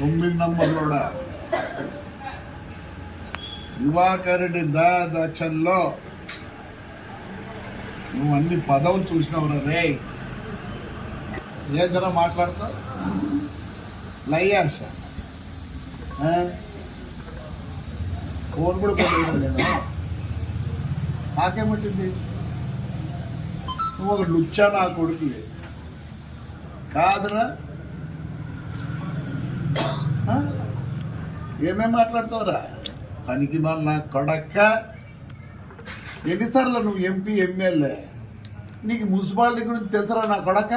తొమ్మిది నంబర్లోడా? దివాకరుడి రెడ్డి దశల్లో నువ్వు అన్ని పదవులు చూసినావురా రే? ఏదైనా మాట్లాడతావు లయ్యాష ఫోన్ కూడా కొట్టేయడం లేదా? నువ్వు ఒక లుచ్చా నా కొడుకులే కాదురా. ఏమేం మాట్లాడతావురా? పనికి నా కొడక్క. ఎన్నిసార్లు నువ్వు ఎంపీ ఎమ్మెల్యే? నీకు మున్సిపాలిటీ గురించి తెలుసరా నా కొడక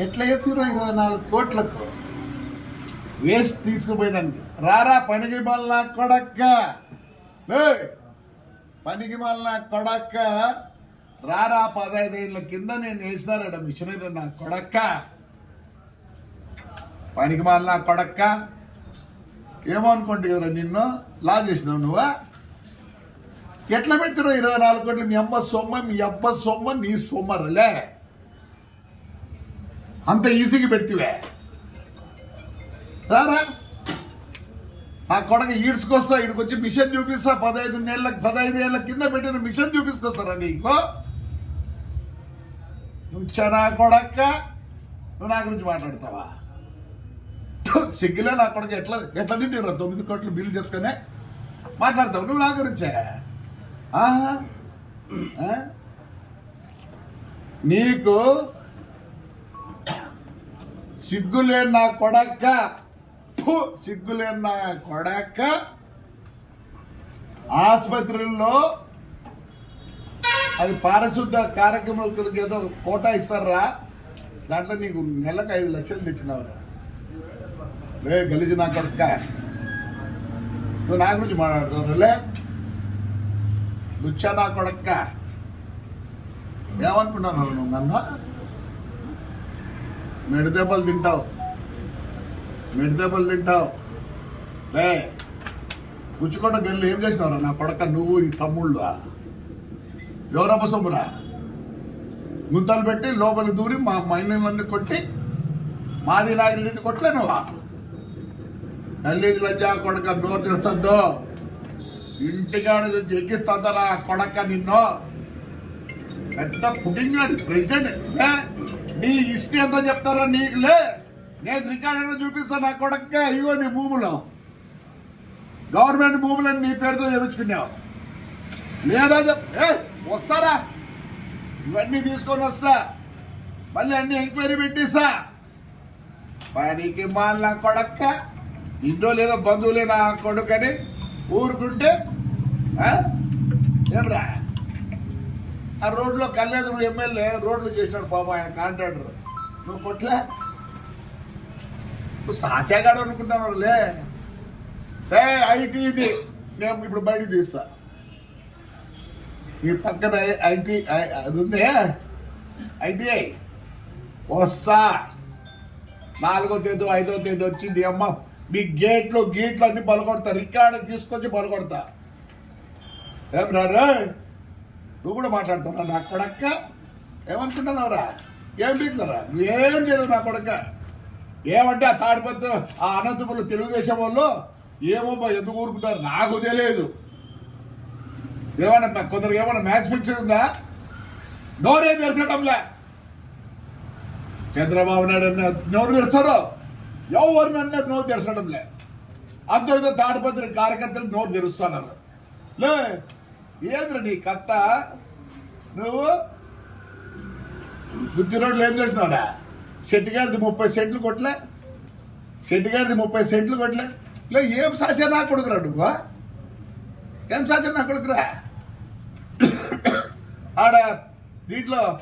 ఎట్లా చేస్తున్నా ఇరవై నాలుగు కోట్లకు? వేస్ట్ తీసుకుపోయేదానికి రారా పనికి నా కొడక్క. పనికి నా కొడక్క. రారా పదహైదేళ్ళ కింద నేను వేసినారట మిషనరీ నా కొడక్క. పనికి నా కొడక్క. ఏమనుకోండి కదరా నిన్ను? లా చేసినావు నువ్వా? ఎట్లా పెడుతున్నావు ఇరవై నాలుగు కోట్లు? మీ అమ్మ సొమ్మ మీ అబ్బ సొమ్మ నీ సొమ్మరలే. అంత ఈజీగా పెడితివే. రారా? ఆ కొడక ఈడ్చుకొస్తా ఇక్కడికి మిషన్ చూపిస్తా పదహైదు నెలల పదహైదు ఏళ్ళ కింద పెట్టిన మిషన్ చూపించుకొస్తారా నీకు? నువ్వు చనా కొడక్క నువ్వు నా గురించి మాట్లాడతావా? సిగ్గులే నా కొడక ఎట్లా ఎట్లా తింటారు తొమ్మిది కోట్లు బిల్లు చేసుకునే మాట్లాడతావు నువ్వు నా గురించే? ఆహా. నీకు సిగ్గులేని నా కొడక్క సిగ్గులేని నా కొడక్క ఆసుపత్రుల్లో అది పారిశుద్ధ కార్యక్రమాలకు ఏదో కోటా ఇస్తారా? దాంట్లో నీకు నెలకు ఐదు లక్షలు తెచ్చినావురా. రే గలీజు నా కొడుక నువ్వు నా గురించి మాట్లాడుతున్నావులే లే నా కొడక్క ఏమనుకుంటున్నావు నువ్వు నన్ను మెడిదెబ్బలు తింటావు మెడిదెబ్బలు తింటావు లే పుచ్చుకోట గల్లు ఏం చేసినావురా నా కొడక నువ్వు ఈ తమ్ముళ్ళు ఎవరప్ప సొమ్మురా గుంతలు పెట్టి లోపలి దూరి మా మైనలన్నీ కొట్టి మాది నాగిరెడ్డి కొట్టలే నువ్వా లజ్జా కొడక నోరు తెరచద్దు. ఇంటికాడ జగ్గిస్తుందరా కొడక నిన్ను. పెద్ద పుట్టింగాడు ప్రెసిడెంట్. నీ హిస్టరీ ఎంతో చెప్తారా నీకులే నేను రికార్డు చూపిస్తా నా కొడక ఇగో నీ భూములు. గవర్నమెంట్ భూములని నీ పేరుతో చేయించుకున్నావు లేదా ఏ వస్తారా? ఇవన్నీ తీసుకొని వస్తా. మళ్ళీ అన్ని ఎంక్వైరీ పెట్టిస్తా. పనికి మాల కొడక్క. ఇంట్లో లేదో బంధువులే నా కొడుకని ఊరుకుంటే ఏమరా? ఆ రోడ్లో కళ్యాణ్ ఎమ్మెల్యే రోడ్లు చేసినాడు పాప ఆయన కాంట్రాక్టర్. నువ్వు కొట్లే? నువ్వు సాచాగాడు అనుకుంటున్నావు లే. ఏ ఐటీ ఇది. నేను ఇప్పుడు బయట తీస్తా. మీ పక్కన ఐటీ అది ఉంది. ఐటీఐ. వస్తా. నాలుగో తేదీ ఐదో తేదీ వచ్చి నీ అమ్మ. మీ గేట్లు గీట్లు అన్ని పలకొడతా రికార్డు తీసుకొచ్చి పలకొడతా ఏం రా నువ్వు కూడా మాట్లాడుతున్నా నా కొడక్క? ఏమనుకుంటున్నావురా ఏం పీకుతారా నువ్వేం చేయలేవు నా కొడక్క. ఏమంటే ఆ తాడిపత్ర ఆ అనంతపురం తెలుగుదేశం వాళ్ళు ఏమో బా ఎందుకు ఊరుకుంటారు నాకు తెలియదు. ఏమన్నా కొందరికి ఏమన్నా మ్యాచ్ ఫిక్షన్ ఉందా? నోరే తెరచడంలే చంద్రబాబు నాయుడు అన్న నోరు తెరుస్తారు? ఎవరిని అన్న నోరు తెరచడం లే. ఏదో తాడిపత్రి కార్యకర్తలు నోరు తెరుస్తున్నారు లే ఏంద్ర నీ కత్త? నువ్వు? బుద్ధి రోడ్లు ఏం చేసినావురా సెట్టిగాడిది ముప్పై సెంట్లు కొట్టలే. సెట్టిగాడిది ముప్పై సెంట్లు కొట్టలే. లే ఏం సాధ్యం నా కొడుకురా నువ్వు? ఏం సాధ్యం నా కొడుకురా? ఆడ దీంట్లో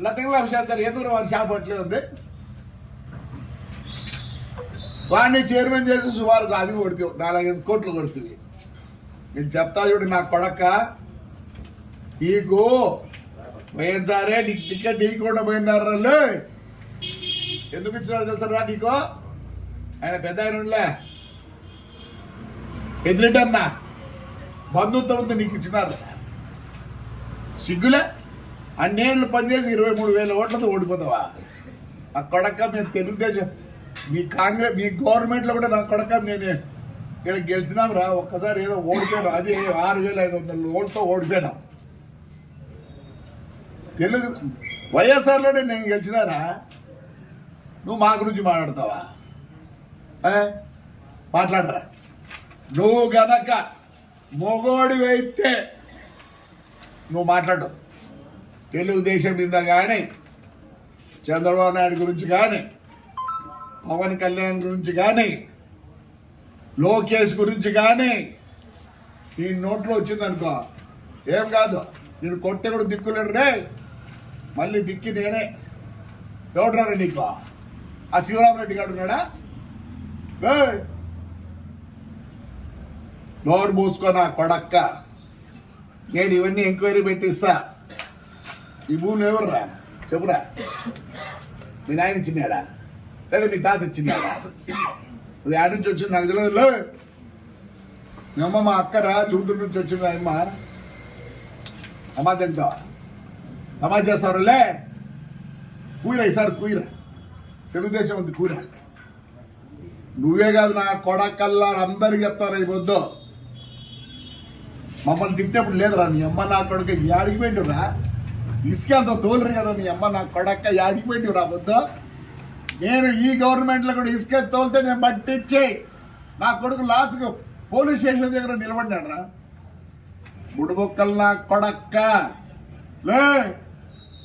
లతంగుల శాతం ఎదురు వారి షాప్ అట్లే ఉంది. వాడిని చైర్మన్ చేసి సుమారు అది కొడుతు నాలుగైదు కోట్లు కొడుతుంది. నేను చెప్తా చూడు నా కొడక. నీకు పోయినసారే నీకు టికెట్ నీకుండా పోయినారు ఎందుకు ఇచ్చినారు తెలుసరా నీకు? ఆయన పెద్ద ఆయన ఉండలే. ఎదురిటన్నా బంధుత్వం ఉంది నీకు ఇచ్చినారు. సిగ్గులే? అన్నేళ్ళు పనిచేసి ఇరవై మూడు వేల ఓట్లతో ఓడిపోతావా? ఆ కొడక మేము తెలుగుదేశం మీ కాంగ్రెస్ మీ గవర్నమెంట్లో కూడా నా కొడక నేను ఇక్కడ గెలిచినాం రా ఒక్కసారి ఏదో ఓడిపోయాను. అది ఆరు వేల ఐదు వందల ఓటుతో ఓడిపోయినాం. తెలుగు వైఎస్ఆర్లోనే నేను గెలిచినారా? నువ్వు మా గురించి మాట్లాడతావా? మాట్లాడరా. నువ్వు గనక మొగోడివైతే నువ్వు మాట్లాడు. తెలుగుదేశం మీద కానీ చంద్రబాబు నాయుడు గురించి కానీ పవన్ కళ్యాణ్ గురించి కానీ లోకేష్ గురించి కానీ ఈ నోట్లో వచ్చిందనుకో ఏం కాదు. నేను కొట్టే కూడా దిక్కులేడు రే. మళ్ళీ దిక్కి నేనే. ఎవడరా నీకు? ఆ శివరామరెడ్డి గారు ఉన్నాడా? నోరు మూసుకో నా కొడక్క. నేను ఇవన్నీ ఎంక్వైరీ పెట్టిస్తా. ఈ భూమి ఎవర్రా చెప్పురా. మీ నాయన ఇచ్చినాడా లేదా మీ తాత ఇచ్చినాడా అది ఆడి నుంచి వచ్చింది నాకు తెలియదు లే. మీ అమ్మ మా అక్కరా చూతుల నుంచి వచ్చింది అమ్మ అమ్మా తింటావా సమాజ్ చేస్తారులే కూర ఈసారి కూర తెలుగుదేశం ఉంది కూర నువ్వే కాదు నా కొడకల్లా అందరికి చెప్తారు అయిపోద్దు మమ్మల్ని తిట్టేప్పుడు లేదురా నీ అమ్మ నా కొడక యాడికి పెట్టిరా ఇసుక అంత తోలరు కదా నీ అమ్మ నా కొడక్క యాడికి పెట్టిరా పొద్దు నేను ఈ గవర్నమెంట్లో కూడా ఇసుక తోలితే నేను పట్టించి. నా కొడుకు లాస్ట్కి పోలీస్ స్టేషన్ దగ్గర నిలబడినాడు రా బుడుబొక్కలు నా కొడక్క. లే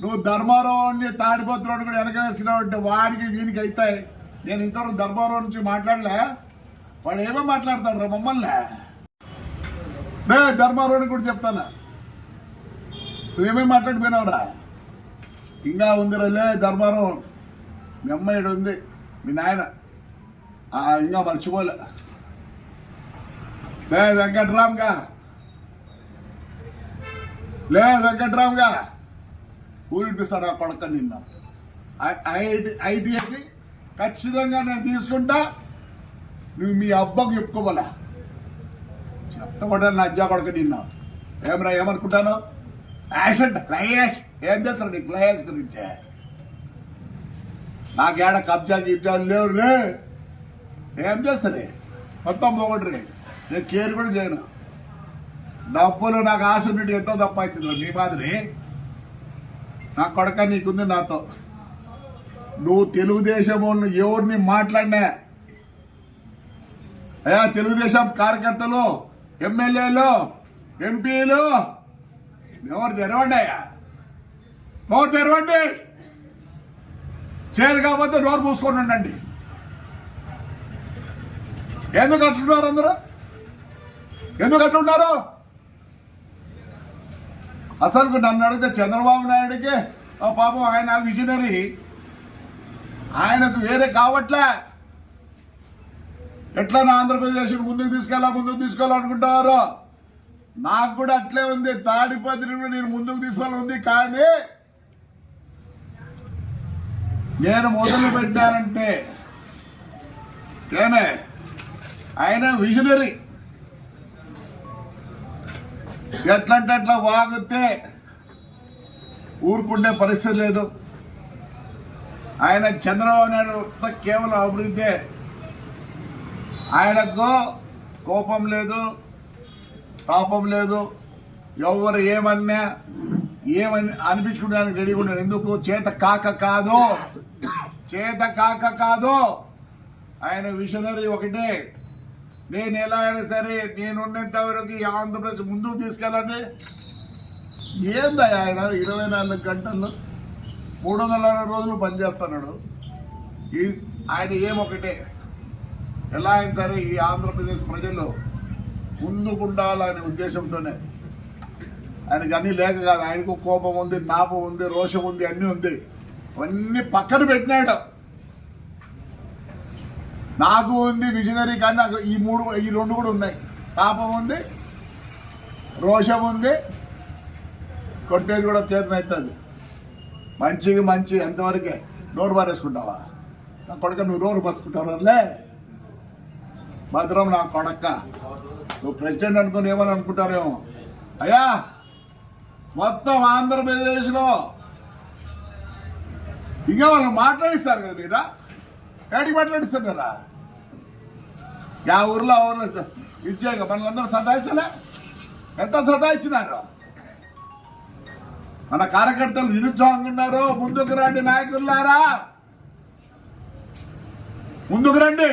నువ్వు ధర్మారావుని తాడిపోతున్నాడు కూడా వెనకేసినావు అంటే వాడికి వీనికి అవుతాయి నేను ఇంతవరకు ధర్మారావు నుంచి మాట్లాడలే. వాడు ఏమో మాట్లాడతాడు రా మమ్మల్ని. నే ధర్మారావుని కూడా చెప్తాను? నువ్వేమేమి మాట్లాడిపోయినావురా? ఇంకా ఉందిరా లే ధర్మారావు. మీ అమ్మాయి ఉంది. మీ నాయన. ఇంకా మర్చిపోలే. లే వెంకట్రామ్గా. లే వెంకట్రామ్గా. ఊరిపిస్తాడు ఆ కొడక నిన్న. ఐటి ఐటీఐకి ఖచ్చితంగా నేను తీసుకుంటా. నువ్వు మీ అబ్బకు చెప్పుకోవాలా? చెప్తా నా అజ్జా కొడక నిన్న. ఏమరా ఏమనుకుంటాను? యాక్సిడెంట్ ఫ్లైయాష్ ఏం చేస్తారు నీకు ఫ్లైయాష్ గురించే? నాకేడ కబ్జా గిబ్జాలు లేవులే. ఏం చేస్తారే మొత్తం పోగొట్టరే నేను కేర్ కూడా చేయను. డబ్బులు నాకు ఆశ ఉన్నట్టు ఎంతో తప్పించింది నీ మాదిరి. నా కొడక నీకుంది నాతో. నువ్వు తెలుగుదేశం వాళ్ళు ఎవరిని మాట్లాడినా? అయ్యా తెలుగుదేశం కార్యకర్తలు ఎమ్మెల్యేలు ఎంపీలు ఎవరు తెరవండి అయ్యా? ఎవరు తెరవండి? చేయదు కాబట్టి నోరు మూసుకొని ఉండండి. ఎందుకు అట్లున్నారు అందరూ? ఎందుకు అట్లున్నారు అసలు నన్ను అడిగితే చంద్రబాబు నాయుడికి పాపం ఆయన విజనరీ. ఆయనకు వేరే కావట్లే. ఎట్లా నా ఆంధ్రప్రదేశ్ ముందుకు తీసుకెళ్ళా ముందుకు తీసుకోవాలనుకుంటారు నాకు కూడా అట్లే ఉంది. తాడిపత్రి నేను ముందుకు తీసుకోవాలని ఉంది కానీ నేను మొదలు పెట్టానంటే ఏమే ఆయన విజనరీ. ఎట్లంటే అట్లా వాగితే ఊరుకుండే పరిస్థితి లేదు. ఆయన చంద్రబాబు నాయుడు కేవలం అభివృద్ధి. ఆయనకు కోపం లేదు పాపం లేదు. ఎవరు ఏమన్నా ఏమని అనిపించుకోవడానికి రెడీగా ఉన్నాడు. ఎందుకు? చేత కాక కాదు. చేత కాక కాదు. ఆయన విషనరీ ఒకటే. నేను ఎలా అయినా సరే నేనున్నంత వరకు ఈ ఆంధ్రప్రదేశ్ ముందుకు తీసుకెళ్ళండి. ఏందా ఆయన ఇరవై నాలుగు గంటలు మూడు వందల అరవై రోజులు పనిచేస్తున్నాడు. ఈ ఆయన ఏమొకటే ఎలా అయినా సరే ఈ ఆంధ్రప్రదేశ్ ప్రజలు ముందుకుండాలనే ఉద్దేశంతోనే. ఆయనకి అన్నీ లేక కాదు. ఆయనకు కోపం ఉంది నాపం ఉంది రోషం ఉంది అన్నీ ఉంది. అవన్నీ పక్కన పెట్టినాడు. నాకు ఉంది విజనరీ కానీ నాకు ఈ మూడు ఈ రెండు కూడా ఉన్నాయి. పాపం ఉంది రోషం ఉంది కొట్టేది కూడా చేతనవుతుంది మంచిగా మంచి ఎంతవరకే నోరు పారేసుకుంటావా? నా కొడక నువ్వు నోరు పరుచుకుంటావులే భద్రం నా కొడక్క నువ్వు ప్రెసిడెంట్ అనుకుని ఏమని అనుకుంటారేమో? అయ్యా మొత్తం ఆంధ్రప్రదేశ్లో ఇంకా వాళ్ళు మాట్లాడిస్తారు కదా మీరా ఏడికి కదా? యా ఊర్లో ఆ ఊర్లో ఇచ్చాక అందరూ సతాయించలే? ఎంత సతాయించినారు? మన కార్యకర్తలు నిరుత్సాహంగా ఉన్నారు ముందుకు రండి నాయకులారా. ముందుకు రండి.